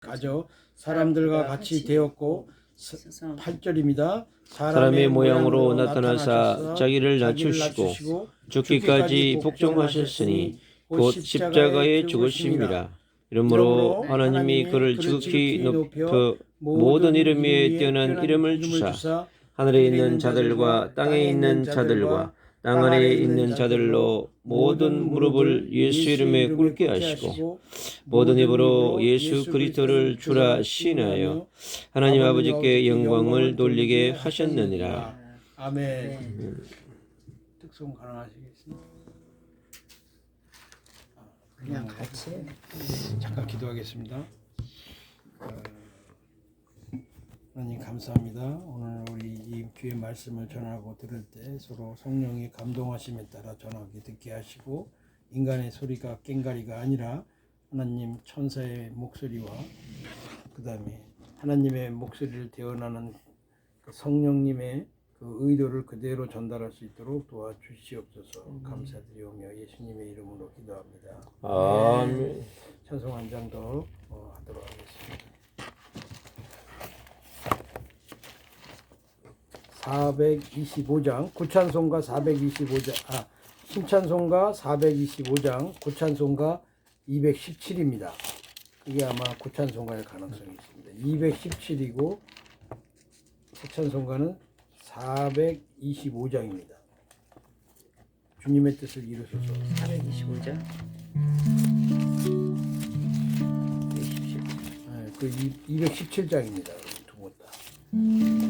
가져 사람들과 같이 되었고 있어서 8절입니다. 사람의 모양으로 나타나사 자기를 낮추시고 죽기까지 복종하셨으니 곧 십자가에 죽으심이라. 이러므로 하나님이 그를 지극히 높여 모든 이름 위에 뛰어난 이름을 주사 하늘에 있는 자들과 땅에 있는 자들과 땅 아래에 있는 자들로 모든 무릎을 예수 이름에 꿇게 하시고 모든 입으로 예수 그리스도를 주라 시인하여 하나님 아버지께 영광을 돌리게 하셨느니라. 아멘. 특송 가능하시겠습니까? 아, 그냥 같이 해. 잠깐 기도하겠습니다. 어, 하나님 감사합니다. 오늘 우리 이 귀의 말씀을 전하고 들을 때 서로 성령의 감동하심에 따라 전하게 듣게 하시고 인간의 소리가 깽가리가 아니라 하나님 천사의 목소리와 그 다음에 하나님의 목소리를 대언하는 그 성령님의 그 의도를 그대로 전달할 수 있도록 도와주시옵소서 감사드리오며 예수님의 이름으로 기도합니다. 아멘. 찬송 한 장더 어, 하도록 하겠습니다. 425장 구찬송가 425장 아 신찬송가 425장 구찬송가 217입니다. 그게 아마 구찬송가일 가능성이 있습니다. 217이고 구찬송가는 425장입니다. 주님의 뜻을 이루소서. 425장 네, 그 217장입니다. 두 번 다.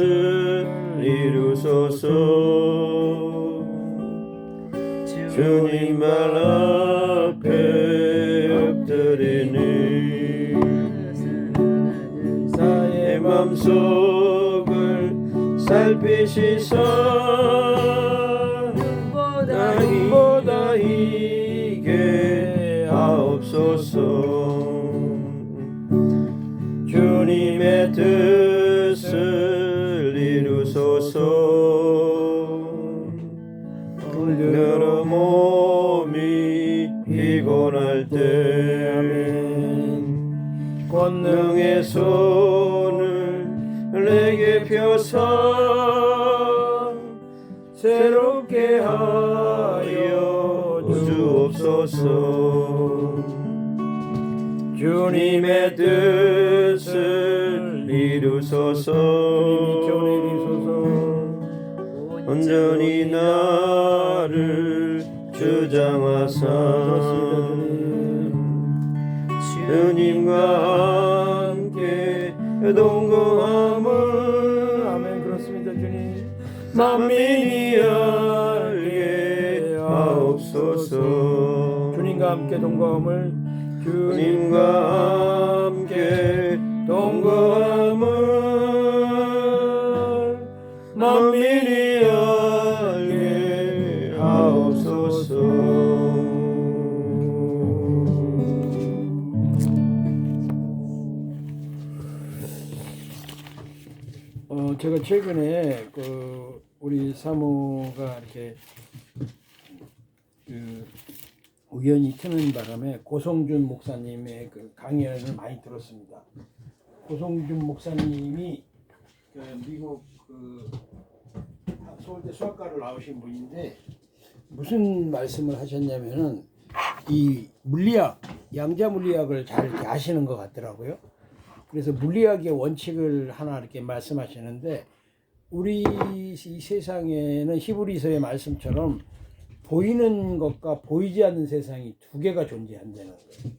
을 이루소서. 주님 말 앞에 엎드리니 나의 맘속을 살피시사. 눈보다 보다 이게 하옵소서. 주님의 뜻 몸이 피곤할 때 권능의 손을 내게 펴서 새롭게 하여 주옵소서. 주님의 뜻을 이루소서. 온전히 나를 주장하사. 주님과 함께 동거함을. 아멘 그렇습니다 주님. 만민이 알게 하옵소서. 주님과 함께 동거함을. 주님 주님과 함께 동거함 어 제가 최근에 그 우리 사모가 이렇게 그 우연히 트는 바람에 고성준 목사님의 그 강연을 많이 들었습니다. 고성준 목사님이 그 미국 그 서울대 수학과를 나오신 분인데 무슨 말씀을 하셨냐면은 이 물리학 양자 물리학을 잘 아시는 것 같더라고요. 그래서 물리학의 원칙을 하나 이렇게 말씀하시는데 우리 이 세상에는 히브리서의 말씀처럼 보이는 것과 보이지 않는 세상이 두 개가 존재한다는 거예요.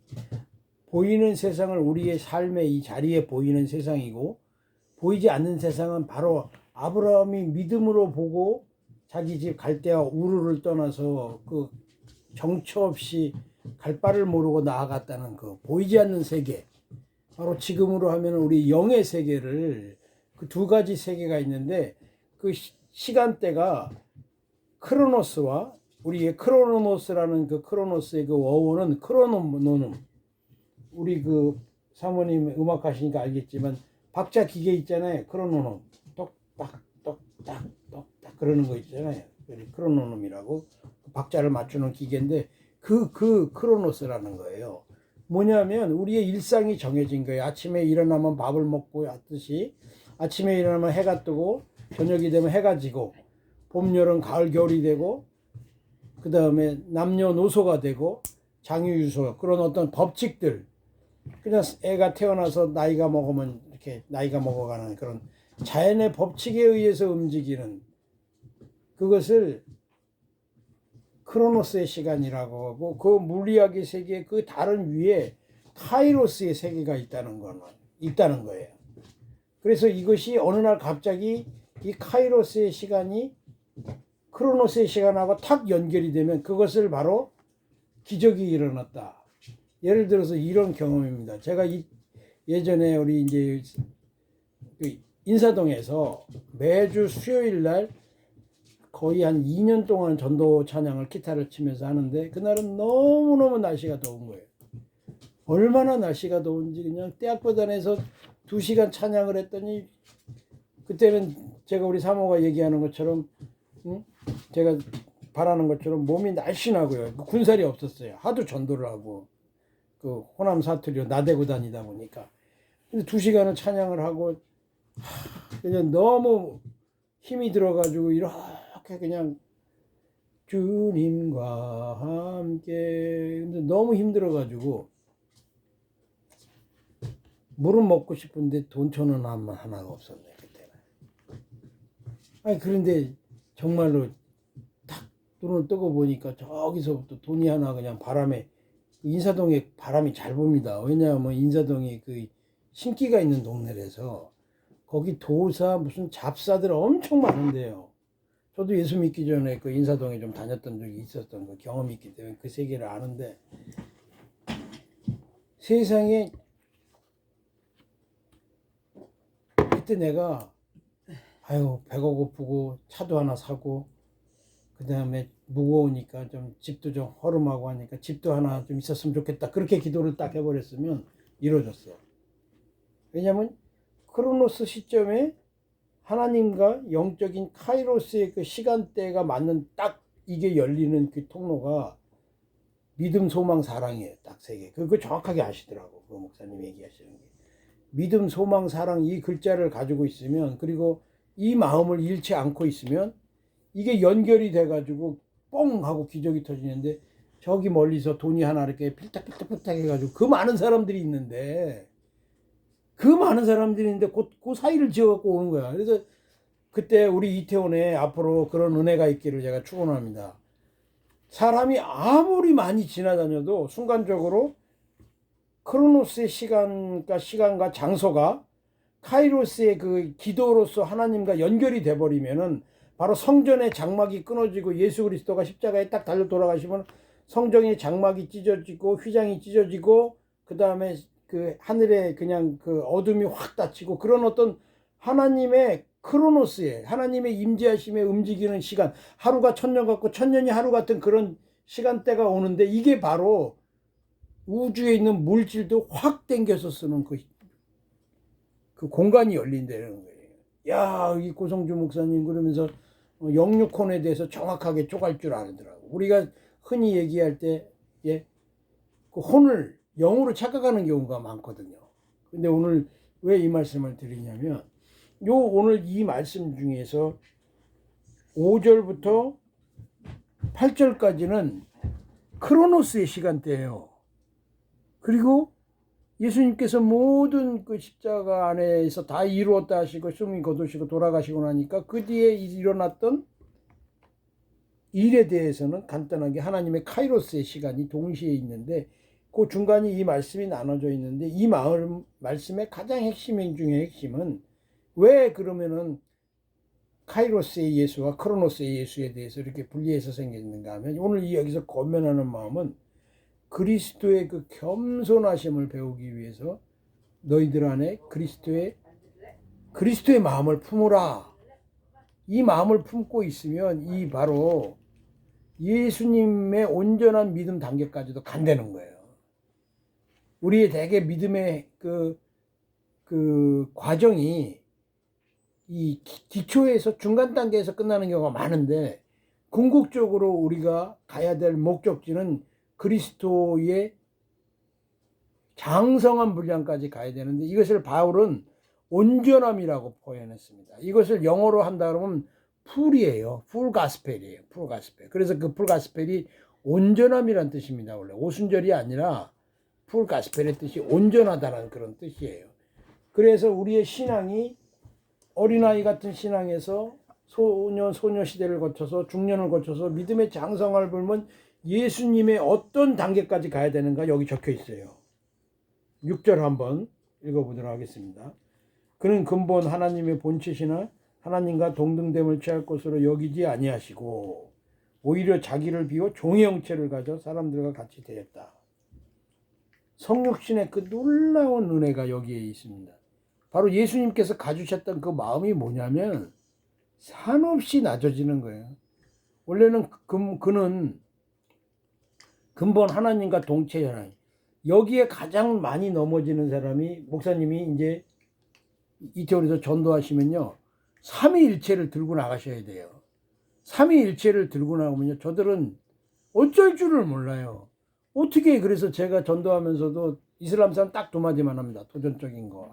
보이는 세상을 우리의 삶의 이 자리에 보이는 세상이고 보이지 않는 세상은 바로 아브라함이 믿음으로 보고 자기 집 갈대아 우르를 떠나서 그 정처 없이 갈 바를 모르고 나아갔다는 그 보이지 않는 세계 바로 지금으로 하면 우리 영의 세계를 그 두 가지 세계가 있는데 그 시- 시간대가 크로노스와 우리의 크로노노스라는 그 크로노스의 그 어원은 크로노노눔 우리 그 사모님 음악 하시니까 알겠지만 박자 기계 있잖아요. 크로노놈. 똑딱 똑딱 똑딱 그러는 거 있잖아요. 크로노놈이라고. 박자를 맞추는 기계인데 그그 크로노스라는 거예요 뭐냐면 우리의 일상이 정해진 거예요. 아침에 일어나면 밥을 먹고 하듯이 아침에 일어나면 해가 뜨고 저녁이 되면 해가 지고 봄 여름 가을 겨울이 되고 그 다음에 남녀노소가 되고 장유유소 그런 어떤 법칙들. 그냥 애가 태어나서 나이가 먹으면 이렇게 나이가 먹어가는 그런 자연의 법칙에 의해서 움직이는 그것을 크로노스의 시간이라고 하고 그 물리학의 세계 그 다른 위에 카이로스의 세계가 있다는 거는 있다는 거예요. 그래서 이것이 어느 날 갑자기 이 카이로스의 시간이 크로노스의 시간하고 탁 연결이 되면 그것을 바로 기적이 일어났다. 예를 들어서 이런 경험입니다. 제가 이, 예전에 우리 이제 그 인사동에서 매주 수요일 날 거의 한 2년 동안 전도 찬양을 기타를 치면서 하는데 그날은 너무너무 날씨가 더운 거예요. 얼마나 날씨가 더운지 그냥 대학교단에서 2시간 찬양을 했더니 그때는 제가 우리 사모가 얘기하는 것처럼 응? 제가 바라는 것처럼 몸이 날씬하고요. 그 군살이 없었어요. 하도 전도를 하고 그 호남 사투리로 나대고 다니다 보니까 근데 두 시간을 찬양을 하고 하, 그냥 너무 힘이 들어가지고 이 렇게 그냥 주님과 함께 근데 너무 힘들어가지고 물은 먹고 싶은데 돈 천 원 하나가 없었네 그때는. 아니 그런데 정말로 탁 눈을 뜨고 보니까 저기서부터 돈이 하나 그냥 바람에 인사동에 바람이 잘 붑니다. 왜냐하면 인사동이 그 신기가 있는 동네라서 거기 도사 무슨 잡사들 엄청 많은데요. 저도 예수 믿기 전에 그 인사동에 좀 다녔던 적이 있었던 그 경험이 있기 때문에 그 세계를 아는데 세상에 그때 내가 아유 배가 고프고 차도 하나 사고 그 다음에 무거우니까 좀 집도 좀 허름하고 하니까 집도 하나 좀 있었으면 좋겠다. 그렇게 기도를 딱 해버렸으면 이루어졌어. 왜냐면 크로노스 시점에 하나님과 영적인 카이로스의 그 시간대가 맞는 딱 이게 열리는 그 통로가 믿음, 소망, 사랑이에요. 딱 세 개. 그거 정확하게 아시더라고. 그 목사님 얘기하시는 게. 믿음, 소망, 사랑 이 글자를 가지고 있으면 그리고 이 마음을 잃지 않고 있으면 이게 연결이 돼가지고 뻥 하고 기적이 터지는데 저기 멀리서 돈이 하나 이렇게 필딱필딱필딱 해가지고 그 많은 사람들이 있는데 그 많은 사람들이 있는데 그, 그 사이를 지어갖고 오는 거야. 그래서 그때 우리 이태원에 앞으로 그런 은혜가 있기를 제가 축원합니다. 사람이 아무리 많이 지나다녀도 순간적으로 크로노스의 시간과 시간과 장소가 카이로스의 그 기도로서 하나님과 연결이 돼 버리면은 바로 성전의 장막이 끊어지고 예수 그리스도가 십자가에 딱 달려 돌아가시면 성전의 장막이 찢어지고 휘장이 찢어지고 그 다음에 그 하늘에 그냥 그 어둠이 확 닫히고 그런 어떤 하나님의 크로노스에 하나님의 임재하심에 움직이는 시간 하루가 천년 같고 천년이 하루 같은 그런 시간대가 오는데 이게 바로 우주에 있는 물질도 확 당겨서 쓰는 그, 그 공간이 열린다는 거예요. 야, 이 고성주 목사님 그러면서 어, 영육혼에 대해서 정확하게 쪼갈 줄 아더라고. 우리가 흔히 얘기할 때, 예, 그 혼을 영으로 착각하는 경우가 많거든요. 근데 오늘 왜 이 말씀을 드리냐면, 요 오늘 이 말씀 중에서 5절부터 8절까지는 크로노스의 시간대예요. 그리고 예수님께서 모든 그 십자가 안에서 다 이루었다 하시고 숨이 거두시고 돌아가시고 나니까 그 뒤에 일어났던 일에 대해서는 간단하게 하나님의 카이로스의 시간이 동시에 있는데 그 중간에 이 말씀이 나눠져 있는데 이 마을 말씀의 가장 핵심 중의 핵심은 왜 그러면은 카이로스의 예수와 크로노스의 예수에 대해서 이렇게 분리해서 생겼는가 하면 오늘 이 여기서 권면하는 마음은 그리스도의 그 겸손하심을 배우기 위해서 너희들 안에 그리스도의 그리스도의 마음을 품으라. 이 마음을 품고 있으면 이 바로 예수님의 온전한 믿음 단계까지도 간다는 거예요. 우리의 대개 믿음의 그, 그 과정이 이 기- 기초에서 중간 단계에서 끝나는 경우가 많은데 궁극적으로 우리가 가야 될 목적지는 그리스도의 장성한 분량까지 가야 되는데 이것을 바울은 온전함이라고 표현했습니다. 이것을 영어로 한다 그러면 풀이에요. 풀 가스펠이에요. 풀 가스펠. 그래서 그 풀 가스펠이 온전함이란 뜻입니다. 원래 오순절이 아니라 풀 가스펠의 뜻이 온전하다는 그런 뜻이에요. 그래서 우리의 신앙이 어린아이 같은 신앙에서 소년 소녀 시대를 거쳐서 중년을 거쳐서 믿음의 장성을 불면 예수님의 어떤 단계까지 가야 되는가 여기 적혀 있어요. 6절 한번 읽어보도록 하겠습니다. 그는 근본 하나님의 본체시나 하나님과 동등됨을 취할 것으로 여기지 아니하시고 오히려 자기를 비워 종의 형체를 가져 사람들과 같이 되었다. 성육신의 그 놀라운 은혜가 여기에 있습니다. 바로 예수님께서 가주셨던 그 마음이 뭐냐면 산없이 낮아지는 거예요. 원래는 그, 그는 근본 하나님과 동체 하나님. 여기에 가장 많이 넘어지는 사람이 목사님이 이제 이태원에서 전도하시면요. 삼위일체를 들고 나가셔야 돼요. 삼위일체를 들고 나오면요. 저들은 어쩔 줄을 몰라요. 어떻게 그래서 제가 전도하면서도 이슬람 사람 딱 두 마디만 합니다. 도전적인 거.